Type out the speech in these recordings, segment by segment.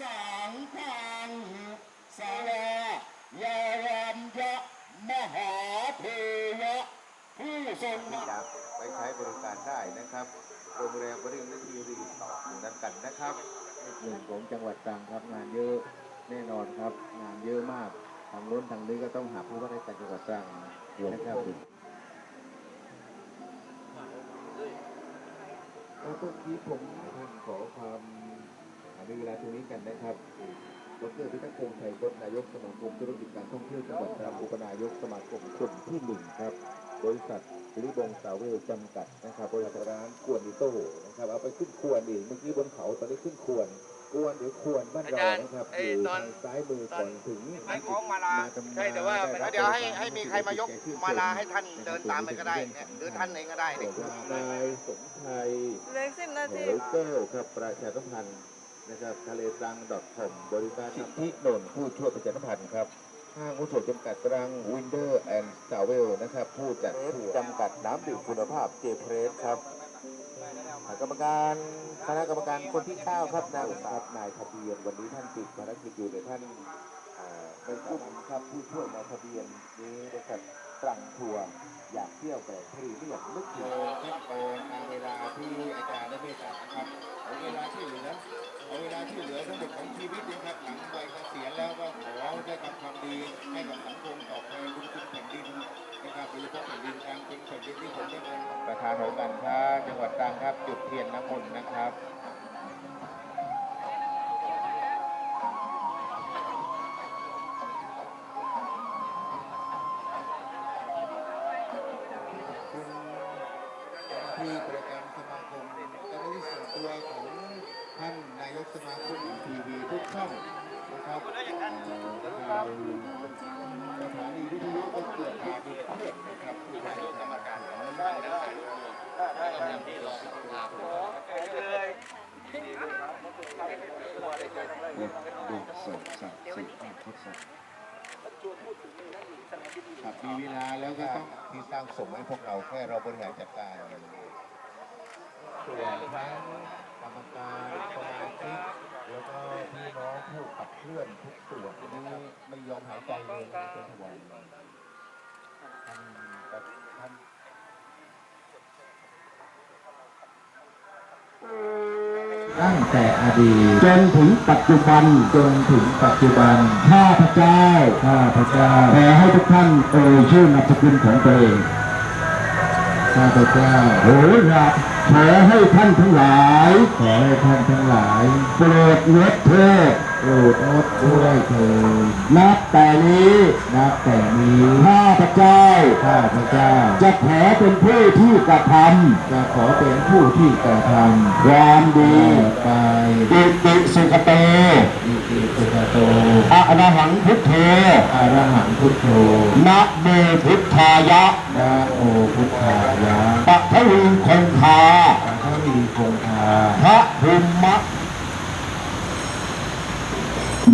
สังฆังสารยารัมยะมหาเทยะผู้ทรงที่จะไปใช้บริการได้นะครับ โรงแรมบริณทีรีสอร์ทอยู่นั้นกันนะครับหนึ่งของจังหวัดตรังครับงานเยอะแน่นอนครับ งานเยอะมากทางโน้นทางนี้ก็ต้องหาผู้ว่าราชการจังหวัดตรังนะครับแล้วก็ที่ผมท่านขอความ มีเวลาตรงนี้กันนะครับดรพิทักษ์พงษ์ชัยพจน์นายกสมาคมธุรกิจการท่องเที่ยวจังหวัดตรังอุปนายกสมาคมคนที่หนึ่งครับ บริษัทสิริบงสาวเวลจำกัดนะครับ บริษัทร้านกวนอิโต้นะครับ เอาไปขึ้นควรอีกเมื่อกี้บนเขาตอนนี้ขึ้นควรกวนหรือควรบ้านเรานะครับอาจารย์ไอ้อยู่ตอนทางซ้ายมือก่อนถึงไม้ของมาลาใช่แต่ว่าเดี๋ยวให้ให้มีใครมายกมาลาให้ท่านเดินตามไปก็ได้หรือท่านเองก็ได้นายสมชัยเลือสิบนาทีลเกอร์ครับประชาสัมพันธ์ นะครับทะเลตรัง .com บริการสิทธินนท์ผู้ช่วยประชาสัมพันธ์ครับห้างหุ้นส่วนจำกัดตรังวินเดอร์แอนด์สาวเวลนะครับ ผู้จัดทัวร์จำกัดน้ำดื่มคุณภาพเจเพรสครับกรรมการคณะกรรมการคนที่ 9 ครับนายครับนายทะเบียน วันนี้ท่านติดภารกิจอยู่เดี๋ยวท่านเอ่อไปคุ้มครับผู้ช่วยนายทะเบียนนี้บริษัทตรังทัวร์อยากเที่ยวแบบพรีเมียมนึกถึงขั้นตอนตามเวลาที่อาจารย์ได้เมต หอการค้าจังหวัดตรังครับ จุดเทียนน้ำมนต์นะครับ ดูสดสับสิบทดสอบครับมีเวลาแล้วก็ต้องที่สร้างสมให้พวกเราแค่เราบริหารจัดการส่วนทั้งกรรมการสมาชิกแล้วก็พี่น้องผู้ขับเคลื่อนทุกส่วนนี้ไม่ยอมหายใจเลยจนถึงวันท่านท่าน ตั้งแต่อดีตจนถึงปัจจุบันจนถึงปัจจุบันข้าพเจ้าข้าพเจ้าขอให้ทุกท่านเอ่ยชื่อนามสกุลของตัวเองข้าพเจ้าโหราขอให้ท่านทั้งหลาย ขอให้ท่านทั้งหลายโปรดงดโทษ โปรดงดช่วยเถิดนับแต่นี้นับแต่นี้ข้าพเจ้าข้าพเจ้า จะขอเป็นผู้ที่กระทำจะขอเป็นผู้ที่กระทำความดีไปอิติสุขโตอิติสุขโตอะระหังพุทโธอะระหังพุทโธนะโมพุทธายะนะโมพุทธายะปะทวีคงคาปะทวีคงคาพระภูมะ นะ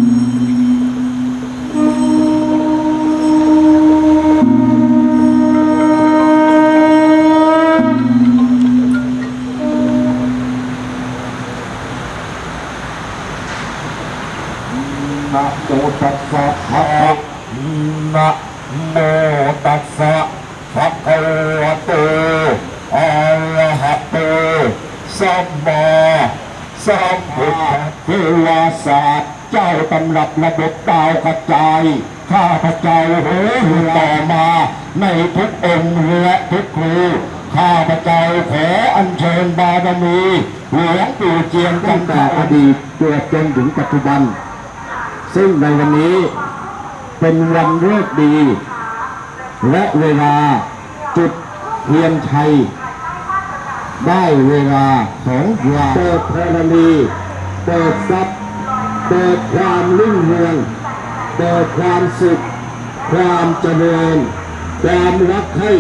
โมตัสสะภะคะนะโมตัสสะภะคะวะโตอะระหะโตสัมมาสัมพุทธะวาศาส เจ้าตำรับระบบดาวกระจาย ข้าพระเจ้าโหต่อมา ในทุกองค์และทุกครูข้าพระเจ้าขออัญเชิญบารมีหลวงปู่เจียนตั้งแต่อดีตจวจนถึงปัจจุบัน ซึ่งในวันนี้เป็นวันเลิกษ์ดี และเวลาจุดเทียนชัยได้เวลาของเราเปิดธรณีเปิดทรัพย์ เปิดความรุ่งเรืองเปิดความสุข ความเจริญ ความรักใคร่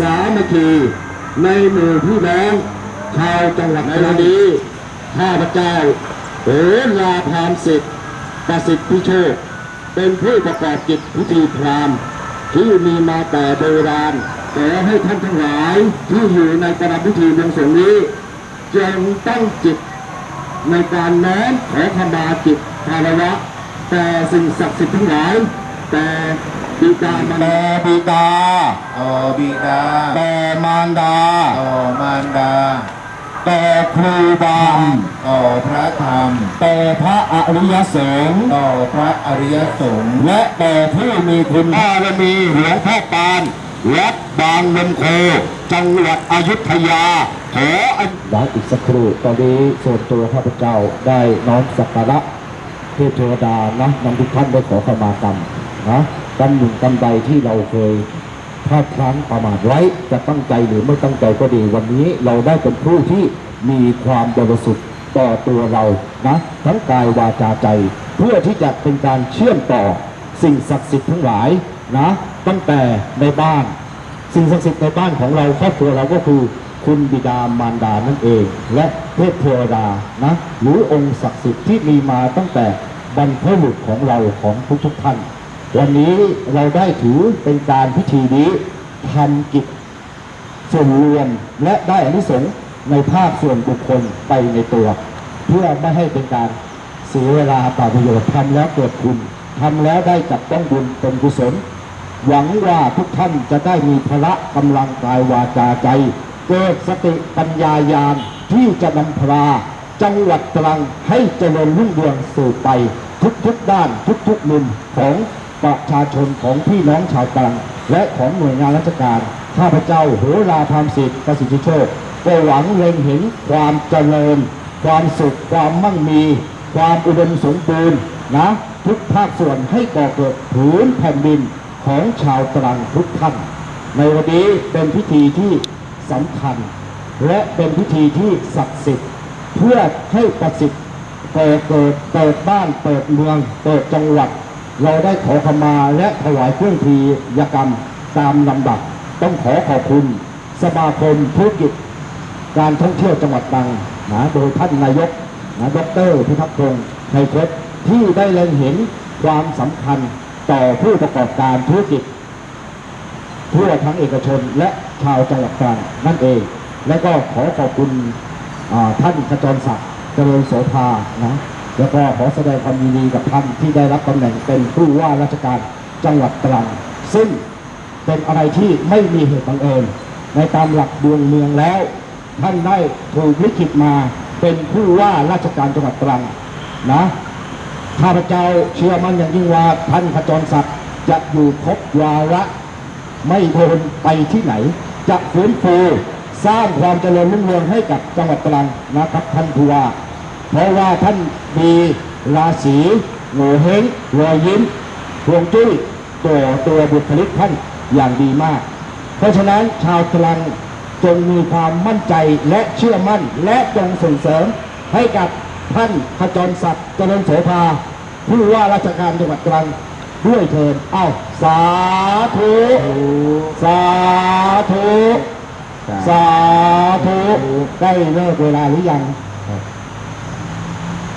สามัคคีในหมู่พี่น้องชาวจังหวัดในวันนี้ข้าพเจ้าโหราพรามสิทธิ์ประสิทธิพิโชค เป็นผู้ประกอบกิจพิธีพราหมณ์ที่มีมาแต่โบราณขอให้ท่านทั้งหลายที่อยู่ในประดับพิธีบวงสรวงนี้จงตั้งจิต ในการน้อมขอขมาจิตภาระแต่สิ่งศักดิ์สิทธิ์ทั้งหลายแต่บิดามารดาบิดาต่อบิดาแต่มารดาต่อมารดาแต่ครูบาต่อพระธรรมแต่พระอริยสงฆ์ต่อพระอริยสงฆ์และแต่ผู้มีคุณบารมีหลวงพ่อปาน วัดบางนมโค จังหวัดอยุธยา ขออันอีกสักครู่ตอนนี้ส่วนตัวข้าพเจ้าได้น้อมสักการะเทพเทวดานะนำทุกท่านได้ขอขมากรรมนะกรรมหนึ่งกรรมใดที่เราเคยพลาดพลั้งประมาทไว้จะตั้งใจหรือไม่ตั้งใจก็ดีวันนี้เราได้เป็นผู้ที่มีความบริสุทธิ์ต่อตัวเรานะทั้งกายวาจาใจ เพื่อที่จะเป็นการเชื่อมต่อสิ่งศักดิ์สิทธิ์ทั้งหลาย นะตั้งแต่ในบ้านสิ่งศักดิ์สิทธิ์ในบ้านของเราครอบครัวเราก็คือคุณบิดามารดานั่นเอง และเทพเทวดานะหรือองค์ศักดิ์สิทธิ์ที่มีมาตั้งแต่บรรพบุรุษของเราของทุกๆท่าน วันนี้เราได้ถือเป็นการพิธีนี้ทำกิจส่วนรวมและได้อานิสงส์ในภาคส่วนบุคคลไปในตัว เพื่อไม่ให้เป็นการเสียเวลาเปล่าประโยชน์ทำแล้วเกิดคุณทำแล้วได้จับต้องบุญเป็นกุศล หวังว่าทุกท่านจะได้มีพละกำลังกายวาจาใจ เกิดสติปัญญายาณที่จะนำพาจังหวัดตรังให้เจริญรุ่งเรืองสืบไป ทุกๆด้านทุกๆมุมของประชาชนของพี่น้องชาวตรัง และของหน่วยงานราชการ ข้าพเจ้าโหราธรรมสิทธิ์ประสิทธิโชคก็หวังเล็งเห็นความเจริญ ความสุขความมั่งมี ความอุดมสมบูรณ์นะทุกภาคส่วนให้ก่อเกิดผืนแผ่นดิน ของชาวตรังทุกท่าน ในวันนี้เป็นพิธีที่สำคัญ และเป็นพิธีที่ศักดิ์สิทธิ์เพื่อให้ประสิทธิ์เปิดเกิดเปิดบ้านเปิดเมือง เปิดจังหวัด เราได้ขอขมาและถวายเครื่องทียกรรมตามลำดับ ต้องขอขอบคุณสมาคมธุรกิจ การท่องเที่ยวจังหวัดตรังนะโดยท่านนายกนะดรพิทักษ์พงศ์ไทยเพชรที่ได้เล็งเห็นความสำคัญ ต่อผู้ประกอบการธุรกิจทั่วทั้งเอกชนและชาวจังหวัดตรังนั่นเอง และก็ขอขอบคุณท่านขจรศักดิ์เจริญโสภานะแล้วก็ขอแสดงความยินดีกับท่านที่ได้รับตำแหน่งเป็นผู้ว่าราชการจังหวัดตรังซึ่งเป็นอะไรที่ไม่มีเหตุบังเอิญในตามหลักดวงเมืองแล้ว ท่านได้ถูกลิขิตมาเป็นผู้ว่าราชการจังหวัดตรังนะ ข้าพเจ้าเชื่อมั่นอย่างยิ่งว่าท่านขจรศักดิ์จะอยู่ครบวาระไม่โดนไปที่ไหน จะฟื้นฟูสร้างความเจริญรุ่งเรืองให้กับจังหวัดตรังนะครับท่านผู้ว่า เพราะว่าท่านมีราศีโงเฮงรอยยิ้มฮวงจุ้ยตัวตัวบุคลิกท่านอย่างดีมาก เพราะฉะนั้นชาวตรังจงมีความมั่นใจและเชื่อมั่นและจงส่งเสริมให้กับ ท่านขจรศักดิ์เจริญโสภา ผู้ว่าราชการจังหวัดตรังด้วยเถิดเอ้าสาธุ สาธุ สาธุ ได้เลิกเวลาหรือยัง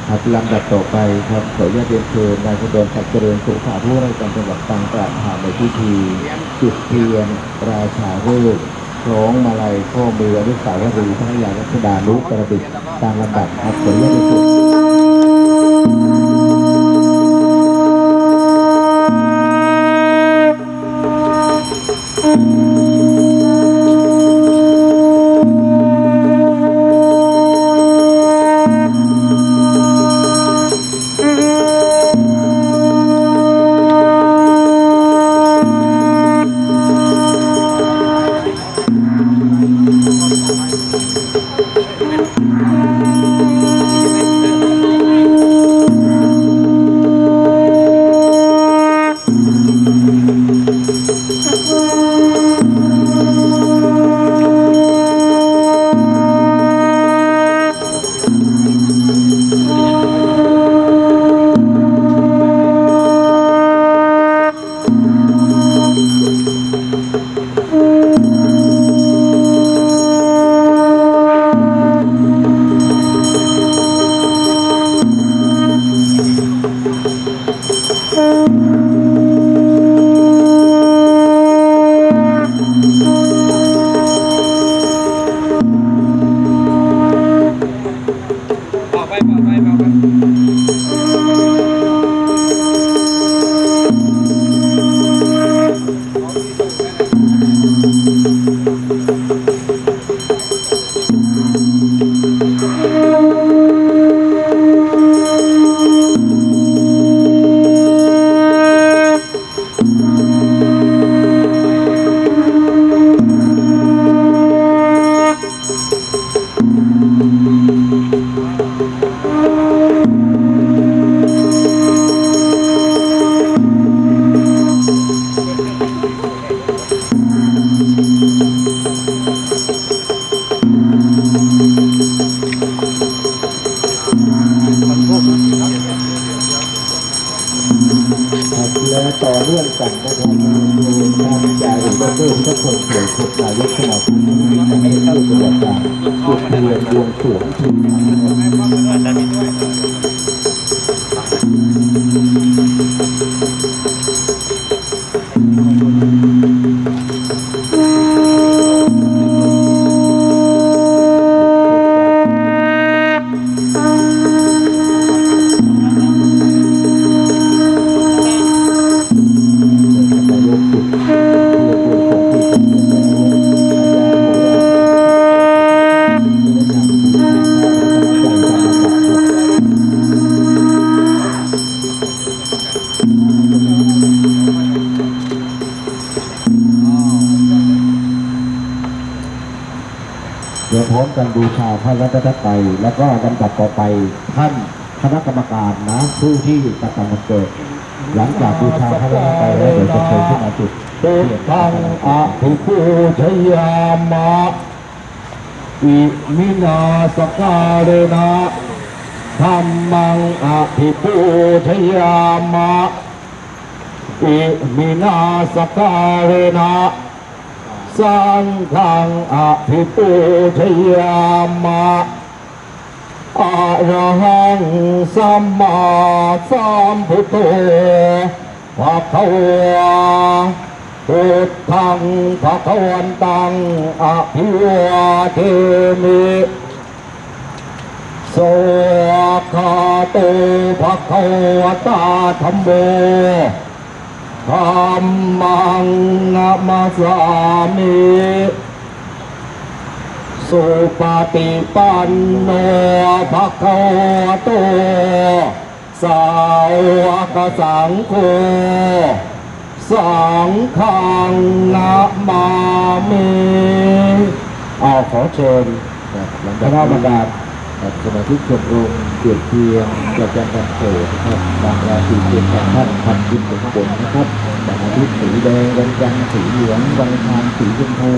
ครับลำดับต่อไปครับขออนุญาตเรียนเชิญนายพดลศักดิ์เจริญสุขาผู้ว่าราชการจังหวัดตรังประธานในพิธีจุดเทียนราชาฤกษ์ คล้องมาลัยข้อมืออนุสาวรีย์พระยารัชดานุกระดิกตามลำดับครับขออนุญาตเรียนเชิ กันบูชาพระรัตนตรัยแล้วก็ลำดับต่อไปท่านคณะกรรมการนะผู้ที่กระทำวันเกิด หลังจากบูชาพระรัตนตรัยแล้วเดี๋ยวจะเชิญขึ้นมาจุดตุทังอภิปูชยามะอิมินาสการเรนะธรรมังอภิปูชยามะอิมินาสกาเรนะ สังฆังอภิปูชยามะอะระหังสัมมาสัมพุทโธภะคะวาพุทธังภะคะวันตังอภิวาเทมิโสคาโตภะคะวตาธัมโม ธัมมังนะมาสามิสุปฏิปันโนภะคะวะโต สาวกสังโฆสังฆังนะมามิเอาขอเชิญคณะกรรมการครับสมาชิกชมรม เกียรติเพียงประจำวันเกิดนะครับบางราศีเกียรติของท่านพันยินหลวงบนนะครับวันอาทิตย์สีแดงวันจันทร์สีเหลืองวันอังคารสีชมพู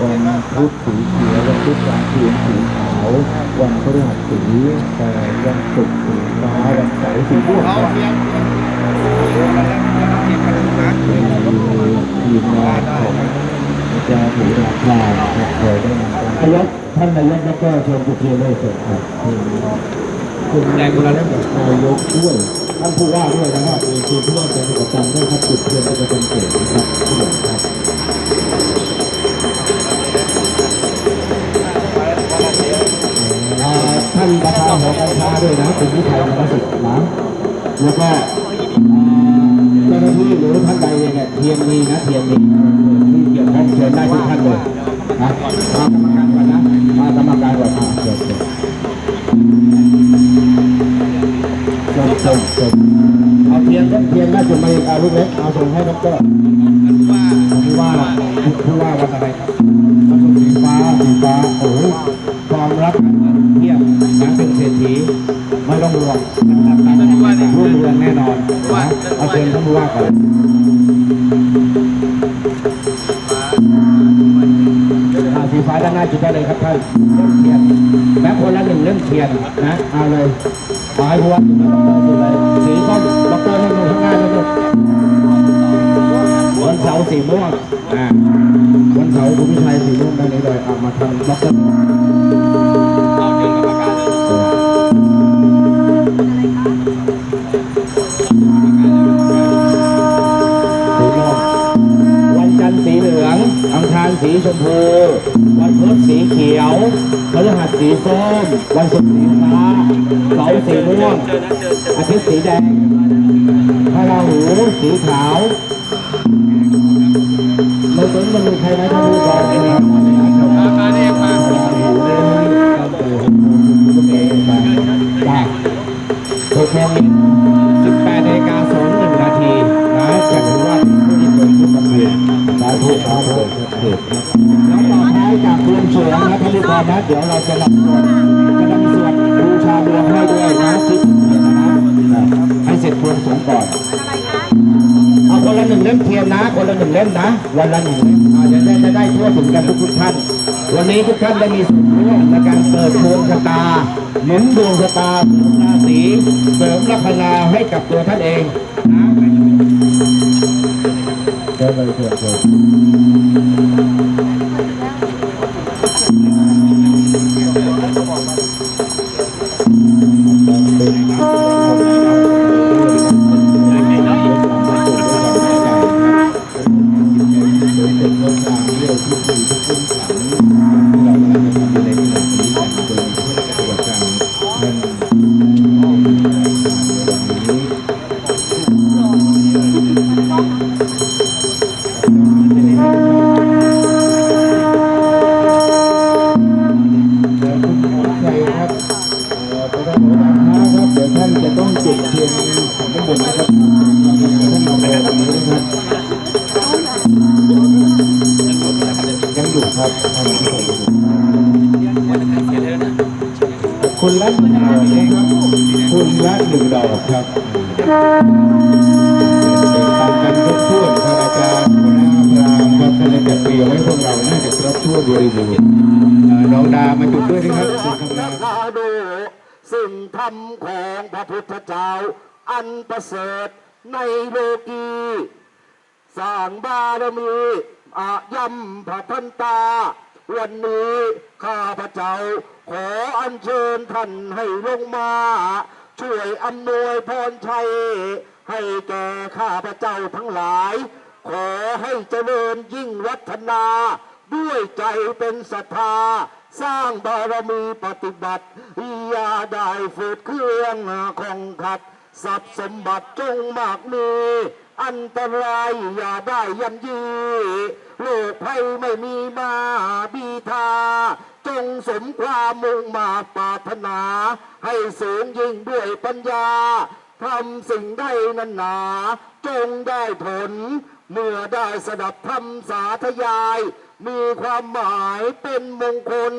วันพุธสีเขียววันพุธกลางคืนสีขาว วันพฤหัสสีแดงวันศุกร์สีฟ้าวันเสาร์สีม่วงครับทีมงานของอาจารย์หูราคาครับเคยได้นำนายกท่านนายกแล้วก็ชิญกุเทียนเลยเสร็จครับ คุณแรงกุลาเล่นนายกด้วยท่านผู้ว่าด้วยนะครับทีมผู้ว่าการประจำด้วยครับจุดเทียนประจำเขตนะครับที่หลงครับอ่าท่านประธานหอการค้าด้วยนะคุณวิชัยนรสิทธิ์นะแล้วก็เจ้าหน้าที่หรือท่านใดเนี่ยเทียมมีนะเทียมมีที่เกี่ยวข้องเชิญได้ทุกท่านเลยนะมากรรมการก่อนนะมากรรมการก่อนเชิญ เชิญเชิญเอาเทียนก็เทียนน่าจะไม่เอาลูกเล็กเอาส่งให้ดอกเตอรผู้ว่าผู้ว่าวันอะไรครับวันศุกร์สีฟ้าสีฟ้าโอ้โหความรักเยี่ยมนะเป็นเศรษฐีไม่ต้องห่วงรุ่งเรืองแน่นอนนะเอาเชิญท่านผู้ว่าก่อนอ่าสีฟ้าด้านหน้าจุดได้เลยครับท่านเล่มเทียนแม้คนละหนึ่งเล่มเทียนนะเอาเลย ขอให้ผู้ว่าจุดเลยจุดสีส้มดอกเตอรให้ดูข้างหน้าด้วยลูกวันเสาร์สีม่วงอ่าวันเสาร์คุณวิชัยสีม่วงได้เลยเลยเอามาทำดอกเตอรารสีชมพู วันพุธสีเขียวพฤหัสสีส้ม วันศุกร์สีฟ้าเสาร์สีม่วง อาทิตย์สีแดงพระราหูสีขาวเราต้องมันมีใครไหมท่านผู้กองนะครับมาเองมาพระราหูเลยครับโอ้โหคุณเองมาได้หกโมงเย็น สาธุสาธุเหตุนะแล้วต่อท้ายจากบวงสรวงนะท่านผู้กองนะ เดี๋ยวเราจะนำสวดจะนำสวดบูชาดวงให้ด้วยนะที่เทียนนะให้เสร็จบวงสรวงก่อนเอาคนละหนึ่งเล่มเทียนนะ คนละหนึ่งเล่มนะ วันละหนึ่งเล่มอาจะได้จะได้ทั่วถึงกันทุกทุกท่าน วันนี้ทุกท่านได้มีส่วนร่วมในการเปิดดวงชะตาหนุนดวงชะตาเสริมราศีเสริมลัคนาให้กับตัวท่านเองนะ เลย ข้างบนนะครับท่านมารอตรงนี้นะครับยังอยู่ครับท่านที่ผมคุณละหนึ่งดอกนะครับคุณละหนึ่งดอกครับตามกันครบถ้วนครับอาจารย์หัวหน้าพรามครับท่านจัดเตรียมไว้พวกเราน่าจะครบถ้วนบริบูรณ์น้องดามาจุดด้วยนะครับจุดทำนาดูสิ่งธรรมของพระพุทธเจ้า อันประเสริฐในโลกีสร้างบารมีอาย่ำพระพันตา วันนี้ข้าพระเจ้า ขออัญเชิญท่านให้ลงมา ช่วยอำนวยพรชัย ให้แก่ข้าพระเจ้าทั้งหลาย ขอให้เจริญยิ่งวัฒนา ด้วยใจเป็นศรัทธา สร้างบารมีปฏิบัติ อย่าได้ฝืดเครื่องของขัด ทรัพย์สมบัติจงมากมี อันตรายอย่าได้ยันยีโลกภัยไม่มีมาบีทา จงสมความมุ่งมาปรารถนา ให้สูงยิ่งด้วยปัญญาทำสิ่งใดนั้นหนา จงได้ผล เมื่อได้สดับธรรมสาธยาย มีความหมายเป็นมงคล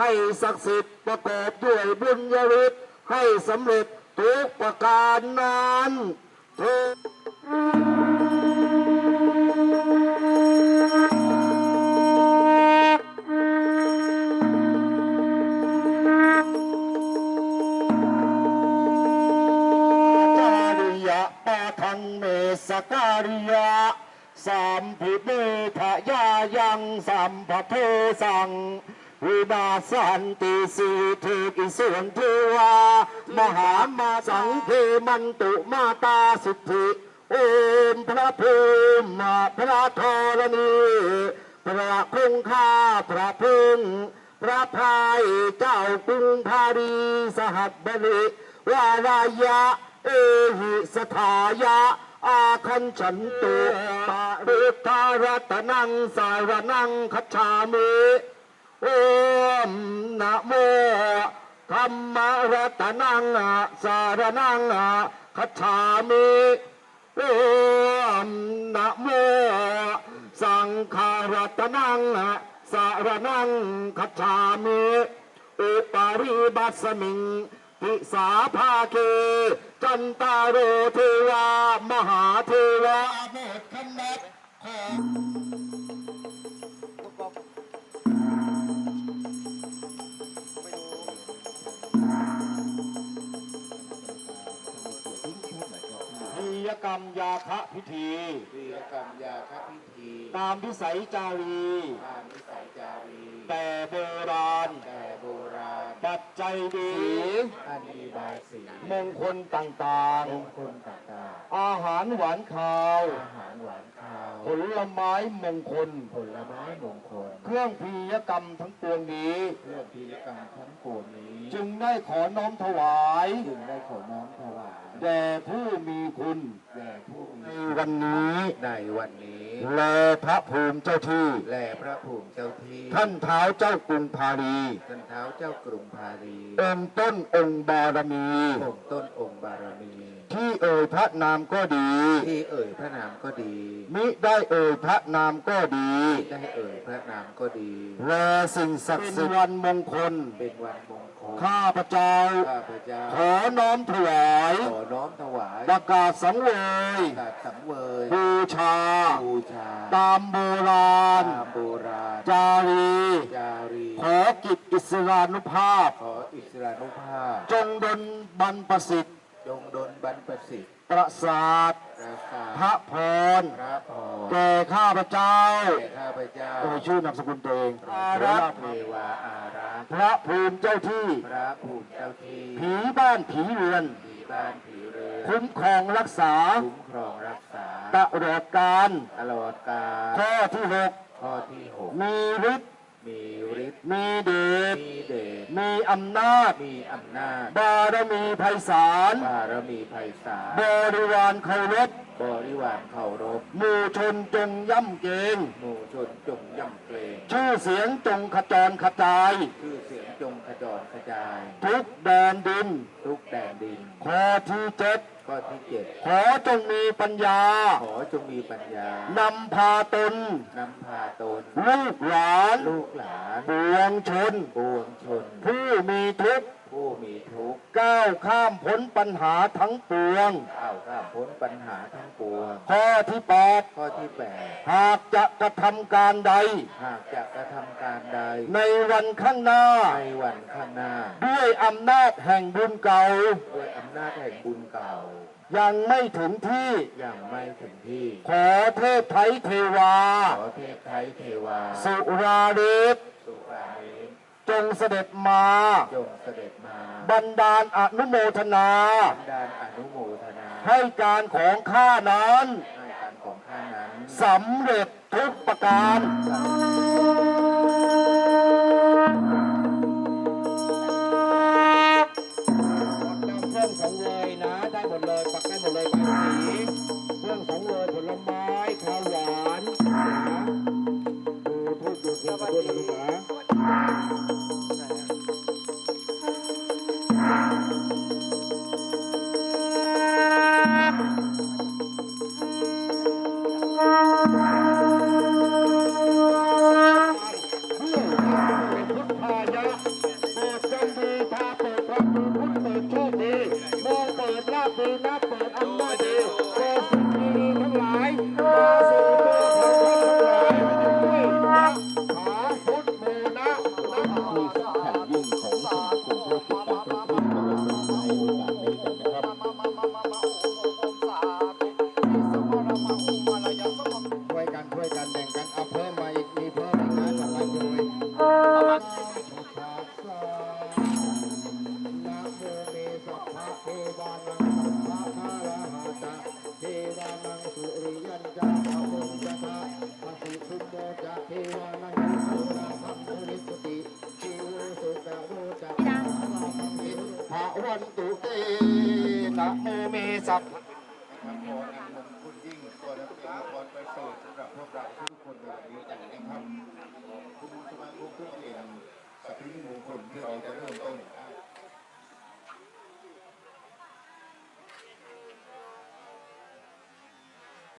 ให้ศักดิ์สิทธิ์ประกอบด้วยบุญญาฤทธิ์ให้สำเร็จ ทุกประการนั้นทุการิยะปาทังเมสการิยะสัมพุเมทะยายังสัมปะเทสังวินาสันติสีเทกิส่วนเทวา มหามาสังเทมันตุมาตาสิทธิโอมพระภูมิพระธรณีพระคงคาพระพึ่งพระพายเจ้ากรุงพารีสหัสบริวารายะ เอหิสถายะ อาคันฉันตุปาริธารัตนังสารนังคัจฉามิโอมนะโม ธรรมรัตนังสารนังคัจามิโอมนะโมสังฆารัตนังสารนังคัจามิอุปาริบัสมิงทิสาภาเคจันตาโรเทวามหาเทวาโมดคำนับขอ กรรมยาคะพิธีวิยกรรมยาคพิธีตามพิสัยจารี ตามนิสัยจารีแต่โบราณ แต่โบราณปัจจัยดีอันมีบายสีมงคลต่างมงคลต่างๆ อาหารหวานคาว ๆอาหารหวานข้าว ผลไม้มงคล ผลไม้มงคล เครื่องพิยกรรมทั้งปวงนี้ เรื่องพิยกรรมทั้งปวงนี้จึงได้ขอน้อมถวาย จึงได้ขอน้อมถวายแด่ผู้มีคุณ แด่ผู้ในมีวันนี้ ในวันนี้แลพระภูมิเจ้าที่ แล่พระภูมิเจ้าที่ ท่านเท้าเจ้ากรุงพาลีท่านเท้าเจ้ากรุงพาลีองค์ต้นองค์บารมีองค์ต้นองค์บารมี ที่เอ่ยพระนามก็ดี ที่เอ่ยพระนามก็ดี มิได้เอ่ยพระนามก็ดีได้เอ่ยพระนามก็ดี และสิ่งศักดิ์สิทธิ์วันมงคลเป็นวันมงคล ข้าพเจ้า ข้าพเจ้า ขอน้อมถวาย ขอน้อมถวายประกาศสังเวยกาศสังเวยบูชา บูชา ตามโบราณ ตามโบราณ จารี จารี ขอกิจอิสรานุภาพ ขออิสรานุภาพ จงดลบรรประสิทธิ์ จงดลบรรพสิทธิ์ ประสาทพระสาพระพรพระพรแก่ข้าพเจ้าแก่ข้าพเจ้าโดยชื่อนามสกุลตัวเองพระรักเทวาอารักษ์พระภูมิเจ้าที่พระภูมิเจ้าที่ผีบ้านผีเรือนผีบ้านผีเรือนคุ้มครองรักษาคุ้มครองรักษา ตลอดการตลอดกาลข้อที่หกข้อที่หกมีฤทธิ์ มีฤทธิ์ มีเดช มีเดช มีอำนาจ มีอำนาจ บารมีไพศาล บารมีไพศาล บริวารเคารพ บริวารเคารพ หมู่ชนจงย่ำเกรงหมู่ชนจงย่ำเกรงชื่อเสียงจงขจรขจาย ชื่อเสียงจงขจรขจาย ทุกแดนดิน ทุกแดนดินข้อที่เจ็ด ข้อที่เจ็ดขอจงมีปัญญา ขอจงมีปัญญานำพาตนนำพาตน ลูกหลาน ลูกหลานปวงชน ปวงชน ผู้มีทุกข์ ผู้มีทุกข์ก้าวข้ามพ้นปัญหาทั้งปวง ก้าวข้ามพ้นปัญหาทั้งปวง ข้อที่แปดข้อที่แปดหากจะกระทำการใด หากจะกระทำการใด ในวันข้างหน้า ในวันข้างหน้า ด้วยอำนาจแห่งบุญเก่า ด้วยอำนาจแห่งบุญเก่ายังไม่ถึงที่ยังไม่ถึงที่ ขอเทพไทยเทวา ขอเทพไทยเทวา สุราเดชสุราเมน จงเสด็จมา จงเสด็จมา บันดาลอนุโมทนาดานอนุโมทนา ให้การของข้านั้นให้การของข้านั้นสำเร็จทุกประการ